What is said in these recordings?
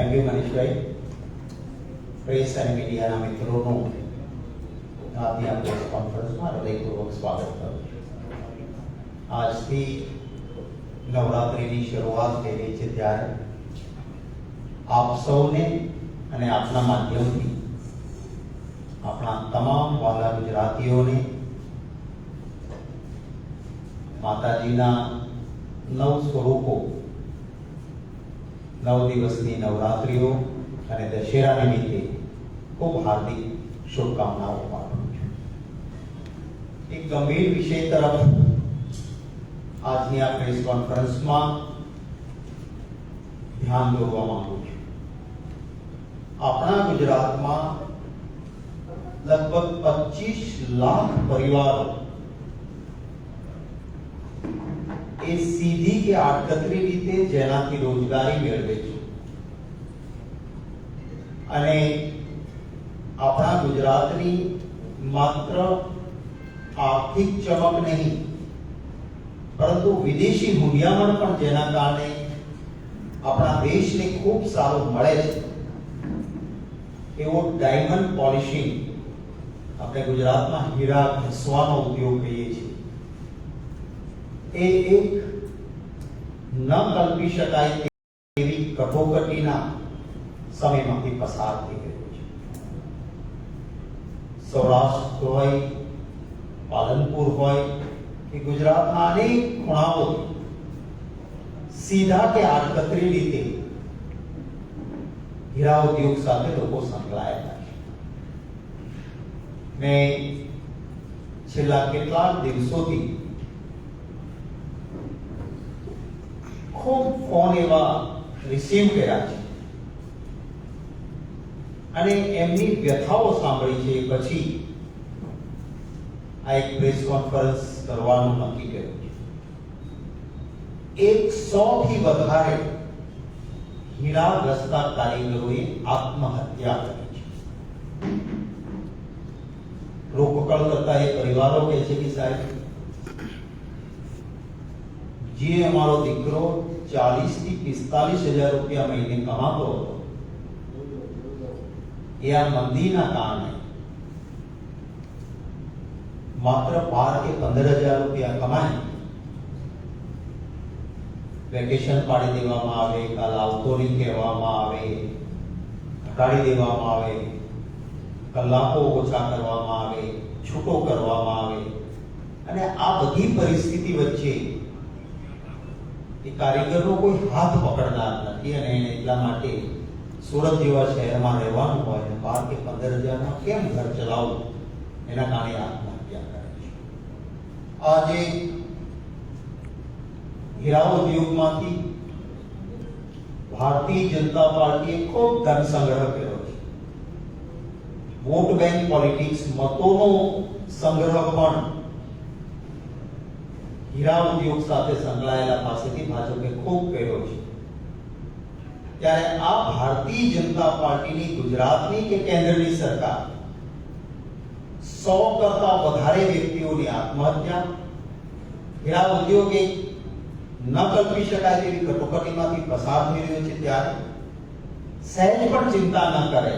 ແນວມານີຊໄພ fresh ຕານ media ના મિત્રો નો રાતિય આ કોન્ફરન્સ માં રેકવ લોક સ્પાટર આજ થી નવરાત્રી ની શરૂઆત કરી છે તૈયાર આપ સૌ ને અને આપના માધ્યમ થી આપણો તમામ પાલન ગુજરાતીઓ ને માતાજી ના નવ સ્વરૂપો કો नौ दिवस नवरात्रि दशहरा निमित्ते खूब हार्दिक शुभकामनाओं एक गंभीर विषय तरफ आज प्रेस कॉन्फरेंस ध्यान अपना गुजरात में लगभग 25 लाख परिवारों એ સીધી કે આડકતરી રીતે જેનાથી રોજગારી મેળવે છે અને આપણા ગુજરાતની માત્ર આર્થિક ચમક નહીં પરંતુ વિદેશી હુંડિયામણ પણ જેના કારણે આપણા દેશને ખૂબ સારો મળે છે એવો ડાયમંડ પોલિશિંગ આપણે ગુજરાતમાં હીરા ઘસવાનો ઉપયોગ કરીએ છીએ એ એક ન કલ્પી શકાય એવી કટોકટીના સમયમાંથી પસાર થઈ ગયો છે સૌરાષ્ટ્ર હોય પાલનપુર હોય કે ગુજરાતના અનેક ખૂણાઓ સીધા કે આડકતરી રીતે હીરા ઉદ્યોગ સાથે લોકો સંકળાયેલા છે મેં છેલ્લા કેટલાક દિવસોથી ખૂબ ફોન એવા રિસીવ કર્યા છે અને એમની વ્યથાઓ સાંભળી છે પછી આ એક પ્રેસ કોન્ફરન્સ કરવાનું નક્કી કર્યું છે એકસો થી વધારે રસ્તા કારીગરોએ આત્મહત્યા કરી છે રોકકળ કરતા એ પરિવારો કહે છે કે સાહેબ જે અમારો દીકરો 40 થી 45000 રૂપિયા કે અમે કમાતો કે આ મંદી ના કામ છે માત્ર 5000 રૂપિયા કમાય વેકેશન પાડી દેવામાં આવે કલાવતોરી કહેવામાં આવે ખાડી દેવામાં આવે કલાઓ ઉછાળવામાં આવે છૂટુ કરવામાં આવે અને આ બધી પરિસ્થિતિ વચ્ચે कि कारीगरों कोई हाथ पकड़ना नहीं है नहीं इतना माटे सूरत जीवा शहर में रहवा हो तो बार के पंदर हजार में क्या घर चलाओ इना काने आत्महत्या करे आज हीरा उद्योग में भारतीय जनता पार्टी को धन संग्रह करो वोट बैंक पॉलिटिक्स मतों संग्रह पण હીરા ઉદ્યોગ સાથે સંકળાયેલા પાસેથી ભાજપે ખૂબ કર્યો છે ત્યારે આ ભારતીય જનતા પાર્ટીની ગુજરાતની કે કેન્દ્રની સરકાર સો કરતા વધારે વ્યક્તિઓની આત્મહત્યા હીરા ઉદ્યોગે ન કલ્પી શકાય તેવી કટોકટીમાંથી પસાર થઈ રહ્યો છે ત્યારે સહેજ પણ ચિંતા ન કરે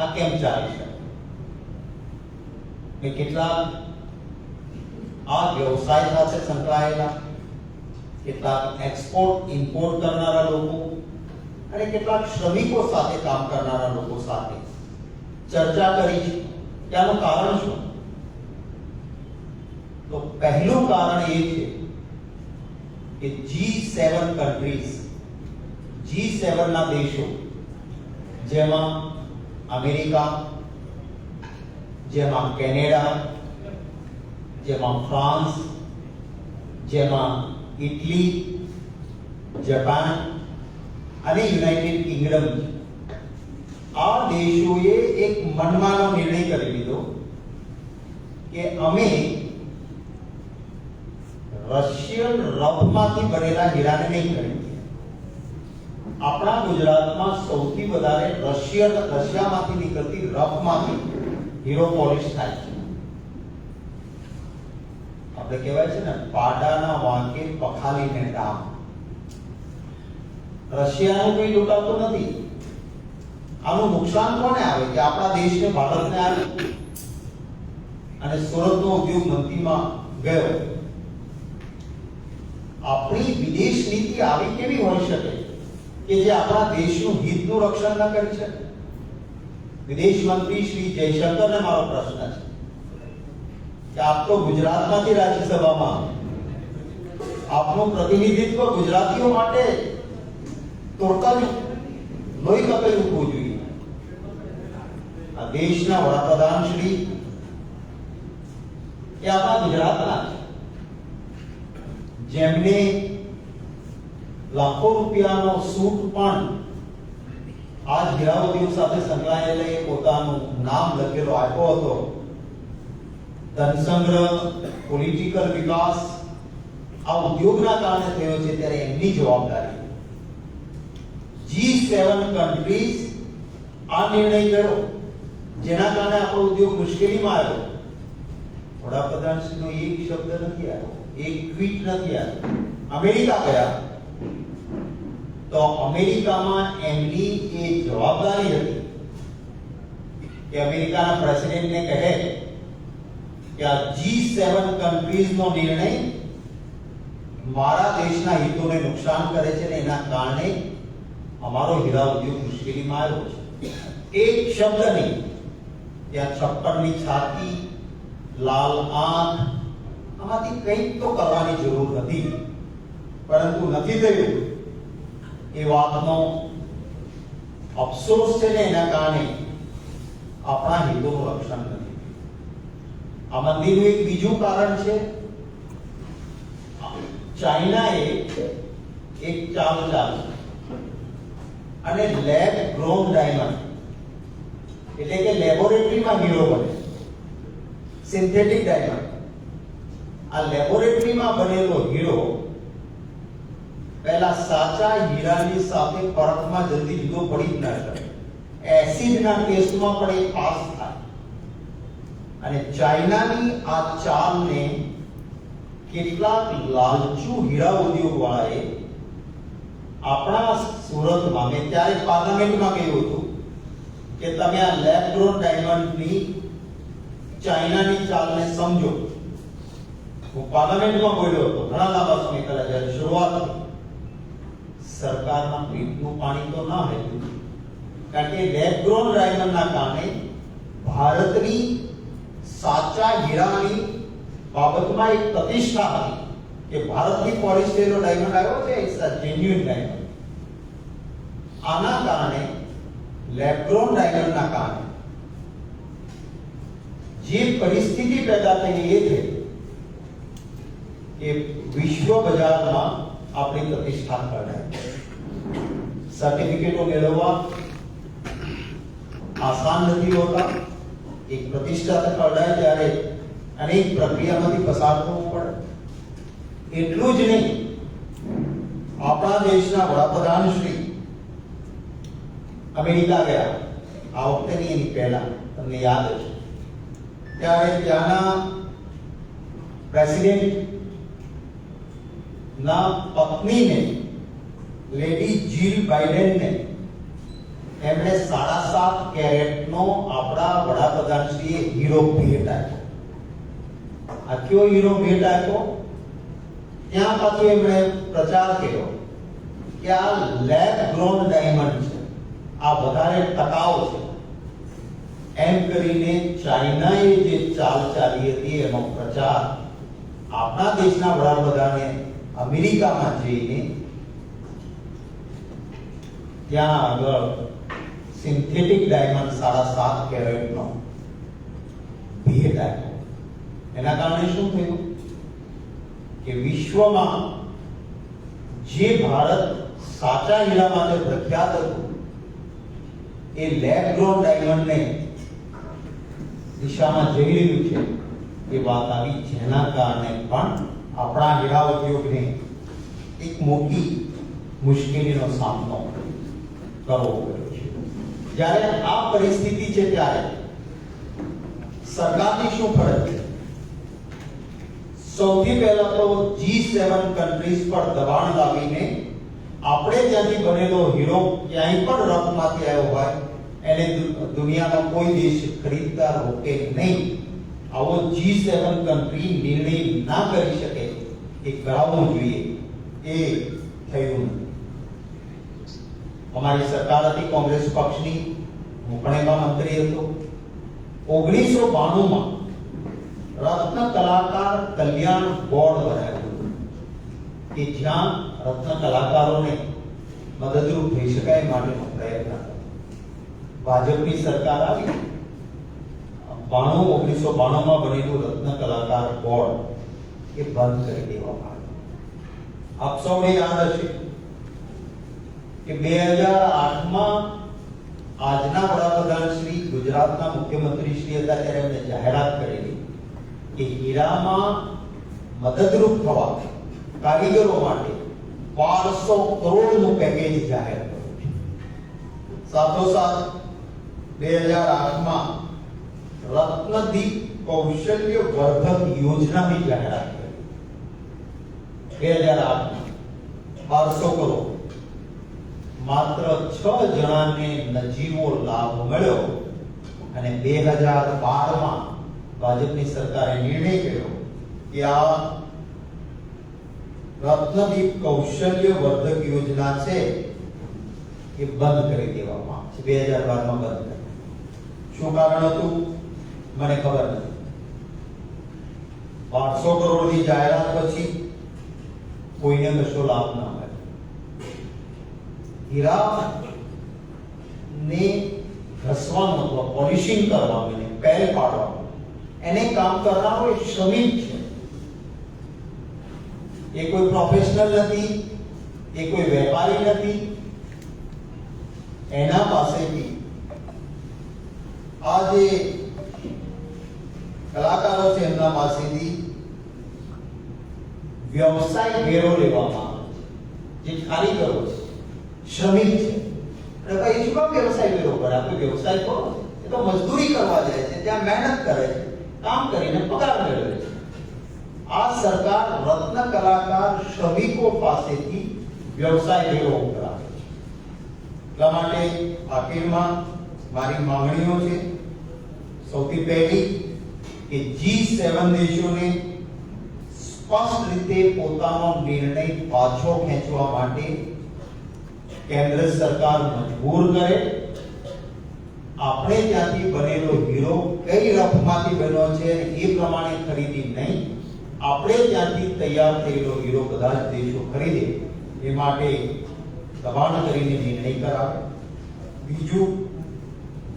આ કેમ ચાલી શકે કેટલાક આ વ્યવસાય સાથે સંકળાયેલા કેટલાક એક્સપોર્ટ ઇમ્પોર્ટ કરનારા લોકો અને કેટલાક શ્રમિકો સાથે કામ કરનારા લોકો સાથે ચર્ચા કરી છે ત્યાંનું કારણ શું તો પહેલું કારણ એ છે કે જી સેવન કન્ટ્રીઝ જી સેવનના દેશો જેમાં અમેરિકા જેમાં કેનેડા જેમાં ફ્રાન્સ જેમાં ઇટલી જપાન અને યુનાઇટેડ કિંગડમ આ દેશોએ એક મનમાંનો નિર્ણય કરી લીધો કે અમે રશિયન રફમાંથી બનેલા હીરાને નહીં ખરીદીએ આપણા ગુજરાતમાં સૌથી વધારે રશિયન રશિયામાંથી નીકળતી રફમાંથી હીરો પોલિશ થાય છે આપણે કહેવાય છે ને પાડાના વાંકે પખાલીને ડામ રશિયાનો કોઈ લૂંટાવતો નથી આનું નુકસાન કોને આવે કે આપણા દેશને ભારતને આવે અને સુરતનો ઉદ્યોગ મંત્રીમાં ગયો આપણી વિદેશ નીતિ આવી કેવી હોઈ શકે કે જે આપણા દેશનું હિતનું રક્ષણ ન કરી શકે વિદેશ મંત્રી શ્રી જયશંકરને મારો પ્રશ્ન છે કે આપકો ગુજરાતમાંથી રાજ્યસભામાં આપનો પ્રતિનિધિત્વ ગુજરાતીઓ માટે તોડકા જો નોઈ કાપે નું પૂછ્યું આ દેશના વાતાદાન શ્રી કે આપા ગુજરાતના જેમણે લાખો રૂપિયાનો સુટ પણ આજ ગ્યાઓ દિવસ સાથે સંકળાયેલા એક પોતાનું નામ લખેલો આપ્યો હતો ધન સંગ્રહ પોલિટિકલ વિકાસ આ ઉદ્યોગના કારણે થયો છે ત્યારે એમની જવાબદારી જી સેવન કન્ટ્રીઝ આ નિર્ણય કર્યો જેના કારણે આપણો ઉદ્યોગ મુશ્કેલીમાં આવ્યો વડાપ્રધાન શ્રીનો એક શબ્દ નથી આવ્યો એક ટ્વીટ નથી આવ્યો અમેરિકા ગયા તો અમેરિકામાં એમની એ જવાબદારી હતી કે અમેરિકાના પ્રેસિડેન્ટને કહે કે આ G7 કન્ટ્રીઝ નો નિર્ણય મારા દેશના હિતોને નુકસાન કરે છે ને એના કારણે અમારો હીરા ઉદ્યોગ મુશ્કેલીમાં આવ્યો છે એક શબ્દ નહીં ત્યાં છપ્પનની છાતી લાલ આંખ આમાંથી કંઈક તો કરવાની જરૂર હતી પરંતુ નથી થયું એ વાતનો અફસોસ છે ને એના કારણે આપણા હિતોનું રક્ષણ નથી આ મંદિરનું એક બીજું કારણ છે ચાઇનાએ એક ચાલ ચાલી અને લેબ ગ્રોન ડાયમંડ એટલે કે લેબોરેટરીમાં હીરો બને સિન્થેટિક ડાયમંડ આ લેબોરેટરીમાં બનેલો હીરો પહેલા સાચા હીરાની સાથે પરખમાં જલ્દી જુદો પડી જ ના શકે એસિડના કેસમાં પણ એ પાસ અને ચાઇનાની આ ચાલ મે કિફલા બી લાંચું હીરા ઉદ્યોગ વળાયા આપણા સુરત મામે ત્યારે પાર્લામેન્ટ મા ગઈ હોતો કે તમે આ લેબ ગ્રોન ડાયમંડ ની ચાઇના ની ચાલ મે સમજો વો પાર્લામેન્ટ મા બોલ્યો તો ઘણા લોકો નીકળા જાય શરૂઆતમાં સરકાર માં રીત નું પાણી તો ન હૈ કારણ કે લેબ ગ્રોન ડાયમંડ ના કામ હે ભારત ની साचा हीरानी बाबत में एक प्रतिष्ठा थी कि भारत की पॉलिश लेलो डायमंड आयो छे इट्स अ जेन्युइन डायमंड आना कारण लेब्रोन डायमंड ना कारण ये परिस्थिति पैदा थी ये थे कि विश्व बाजार में अपनी प्रतिष्ठा करना है सर्टिफिकेटों मेलवा आसान नहीं होता एक प्रतिष्ठा तो कड़ाई जा रहे अनेक प्रक्रिया में भी पसार हो पड़े इतलूज नहीं आपना देश ना बड़ा प्रधान श्री अमेरिका गया आवक्ते नहीं नहीं पहला तुमने याद है क्या है क्या प्रेसिडेंट ना पत्नी ने लेडी जिल बाइडेन ने एमडीस 7.7 कैरेट નો આપડા બડા બગા છે હીરો પેટે આ ક્યો હીરો પેટે ત્યાં પાછો એમને પ્રચાર કર્યો કે લેબ ગ્રોન ડાયમંડ આ વધારે સકાવ છે એમ કરીને ચાઇના એ જે ચાલ ચાલી હતી એનો પ્રચાર આપણા દેશના બરાબર બગાને અમેરિકામાં જેની ત્યાં આગળ सिंथेटिक डायमंड 7.7 कैरेटનો બીહેતર એના કારણે શું થયું કે વિશ્વમાં જે ભારત સાચા હીરા માટે પ્રખ્યાત હતો એ લેબ ગ્રો ડાયમંડને દિશામાં જઈ રહ્યું છે કે વાટાઘાટી છેના કારણે પણ આપણું हीरा ઉદ્યોગને એક મોટી મુશ્કેલીનો સામનો કરવો यार आप परिस्थिति जे प्यारे सरकारी इशू पडत छे સૌથી પહેલા તો G7 कंट्रीज પર દબાણ લાવીને આપણે જાની બનેલો હિરો ક્યાંય પણ રતમાંથી આવ્યો હોય એને દુનિયામાં કોઈ દેશ ખરીદતા રોકે નહીં આવો G7 कंट्री નિર્ણય ના કરી શકે એ ગરાવું જોઈએ એ થયું हमारी सरकार थी कांग्रेस पक्ष की मुखणेगा मंत्री तो 1992 में रत्न कलाकार कल्याण बोर्ड बनाया कि जहां रत्न कलाकारों ने मदद रूप भेज सके माने प्रयत्न भाजपा की सरकार आ गई बाणो उन्नीस सौ में बने तो रत्न कलाकार बोर्ड ये बंद कर दिया अब सौ याद रखिए કે બે હજાર આઠમાં આજના વડાપ્રધાન શ્રી ગુજરાતના મુખ્યમંત્રી શ્રી હતા ત્યારે એમને જાહેરાત કરેલી કે હીરામાં મદદરૂપ થવા કારીગરો માટે બારસો કરોડનું પેકેજ જાહેર કર્યું છે સાથોસાથ બે હજાર આઠમાં રત્નદીપ કૌશલ્ય વર્ધક યોજનાની જાહેરાત કરી બે હજાર આઠમાં બારસો કરોડ માત્ર છ જણાને નજીવો લાભ મળ્યો અને બે હજાર માં ભાજપની સરકારે નિર્ણય કર્યો કે આ રત્નદીપ કૌશલ્ય વર્ધક યોજના છે એ બંધ કરી દેવામાં છે બે હજાર બાર માં બંધ કરી શું કારણ હતું મને ખબર નથી બારસો કરોડની જાહેરાત પછી કોઈને કશો લાભ ના મળે હીરા ને ઘસવાનું અથવા પોલિશિંગ કરવાનું એને પેલ પાડવાનું એને કામ કરનારો એ શ્રમિક છે એ કોઈ પ્રોફેશનલ નથી એ કોઈ વેપારી નથી એના પાસેથી આ જે કલાકારો છે એમના પાસેથી વ્યવસાય વેરો લેવામાં આવે છે જે ખાલી કરો છે શ્રમિક છે અને ભાઈ શું કામ વ્યવસાય કર્યો પર આપણે વ્યવસાય તો એ તો મજદૂરી કરવા જાય છે ત્યાં મહેનત કરે છે કામ કરીને પગાર મેળવે છે આ સરકાર રત્ન કલાકાર શ્રમિકો પાસેથી વ્યવસાય લેવો કરાવે છે એટલા માટે અપીલમાં મારી માંગણીઓ છે સૌથી પહેલી કે જી સેવન દેશોને સ્પષ્ટ રીતે પોતાનો નિર્ણય પાછો ખેંચવા માટે કેન્દ્ર સરકાર મજબૂર કરે આપણે ત્યાંથી બનેલો હીરો કઈ રફમાંથી બન્યો છે એ પ્રમાણે ખરીદી નહીં આપણે ત્યાંથી તૈયાર થયેલો હીરો કદાચ દેશો ખરીદે એ માટે દબાણ કરીને નિર્ણય કરાવે બીજું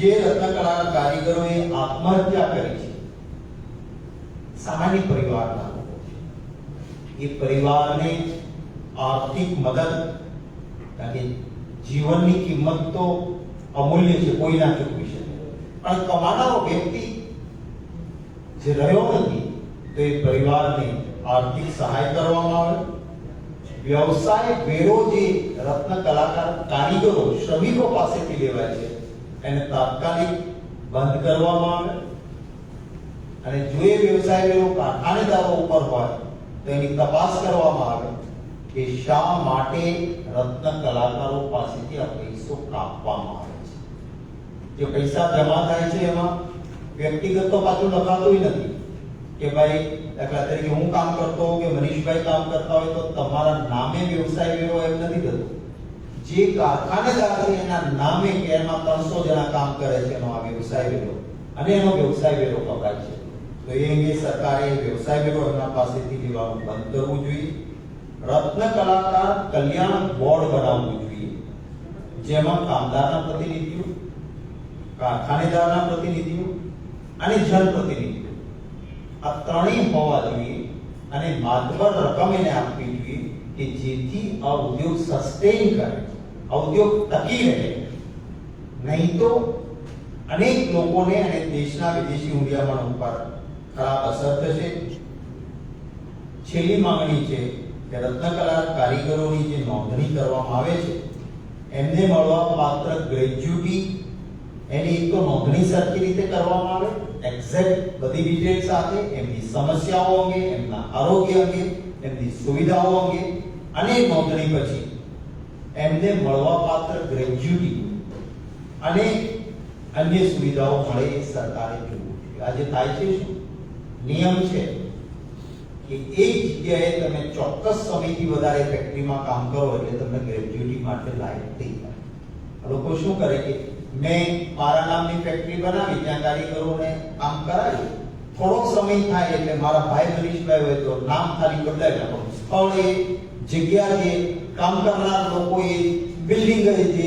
જે રત્નકળાના કારીગરોએ આત્મહત્યા કરી છે સામાન્ય પરિવારના લોકો છે એ પરિવારને આર્થિક મદદ કારણ કે જીવનની કિંમત તો અમૂલ્ય છે કોઈ ના ચૂકવી શકે પણ કમાનારો વ્યક્તિ જે રહ્યો નથી તો એ પરિવારને આર્થિક સહાય કરવામાં આવે વ્યવસાય વેરો જે રત્ન કલાકાર કારીગરો શ્રમિકો પાસેથી લેવાય છે એને તાત્કાલિક બંધ કરવામાં આવે અને જો એ વ્યવસાય વેરો કારખાનેદારો ઉપર હોય તો એની તપાસ કરવામાં આવે કે શા માટે રત્ન કલાકારો પાસેથી આ પૈસો કાપવામાં આવે છે જે પૈસા જમા થાય છે એમાં વ્યક્તિગત તો પાછું લખાતું નથી કે ભાઈ દાખલા તરીકે હું કામ કરતો હોઉં કે મનીષભાઈ કામ કરતા હોય તો તમારા નામે વ્યવસાય એવો એમ નથી થતો જે કારખાનેદાર એના નામે કે એમાં ત્રણસો જણા કામ કરે છે એનો આ વ્યવસાય વેરો અને એનો વ્યવસાય વેરો કપાય છે તો એ અંગે સરકારે વ્યવસાય વેરો એમના પાસેથી લેવાનું બંધ કરવું જોઈએ રત્ન કલાકાર કલ્યાણ બોર્ડ બનાવવું જોઈએ જેમાં કામદારના પ્રતિનિધિઓ કારખાનેદારના પ્રતિનિધિઓ અને જનપ્રતિનિધિઓ આ ત્રણેય હોવા જોઈએ અને માત્ર રકમ એને આપવી જોઈએ કે જેથી આ ઉદ્યોગ સસ્ટેન કરે આ ઉદ્યોગ ટકી રહે નહીં તો અનેક લોકોને અને દેશના વિદેશી હુંડિયામણ ઉપર ખરાબ અસર થશે છેલ્લી માંગણી છે કે રત્નકલા કારીગરોની જે નોંધણી કરવામાં આવે છે એમને મળવા પાત્ર ગ્રેજ્યુટી એની એક તો નોંધણી સરખી રીતે કરવામાં આવે એક્ઝેક્ટ બધી ડિટેલ સાથે એમની સમસ્યાઓ અંગે એમના આરોગ્ય અંગે એમની સુવિધાઓ અંગે અને નોંધણી પછી એમને મળવા પાત્ર ગ્રેજ્યુટી અને અન્ય સુવિધાઓ મળે સરકારે જોવું જોઈએ આજે થાય છે શું નિયમ છે કે એ જગ્યાએ તમે ચોક્કસ સમયથી વધારે ફેક્ટરીમાં કામ કરો એટલે તમને ગ્રેજ્યુટી માટે લાયક થઈ જાય લોકો શું કરે કે મેં મારા નામની ફેક્ટરી બનાવી ત્યાં કારીગરોને કામ કરાવી થોડો સમય થાય એટલે મારા ભાઈ મનીષભાઈ હોય તો નામ ખાલી બદલાઈ નાખો સ્થળ એ જગ્યા જે કામ કરનાર લોકો એ બિલ્ડિંગ છે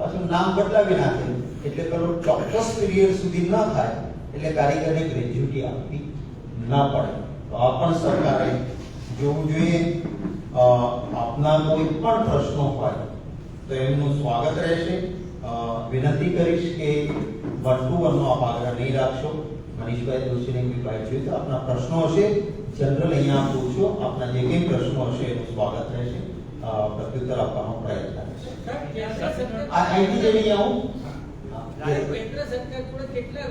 પાછું નામ બદલાવી નાખે એટલે પેલો ચોક્કસ પીરિયડ સુધી ન થાય એટલે કારીગરને ગ્રેજ્યુટી આપવી ના પડે પણ સરકારે જોવું જોઈએ આપના કોઈ પણ પ્રશ્નો હોય તો એમનું સ્વાગત રહેશે વિનંતી કરીશ કે વન ટુ વનનો આપ આગ્રહ નહીં રાખશો મનીષભાઈ જોશીને મીભાઈ જોઈએ તો આપના પ્રશ્નો હશે જનરલ અહીંયા પૂછો આપના જે કંઈ પ્રશ્નો હશે એનું સ્વાગત રહેશે પ્રત્યુત્તર આપવાનો પ્રયત્ન રહેશે આ અહીંથી જઈ આવું કેન્દ્ર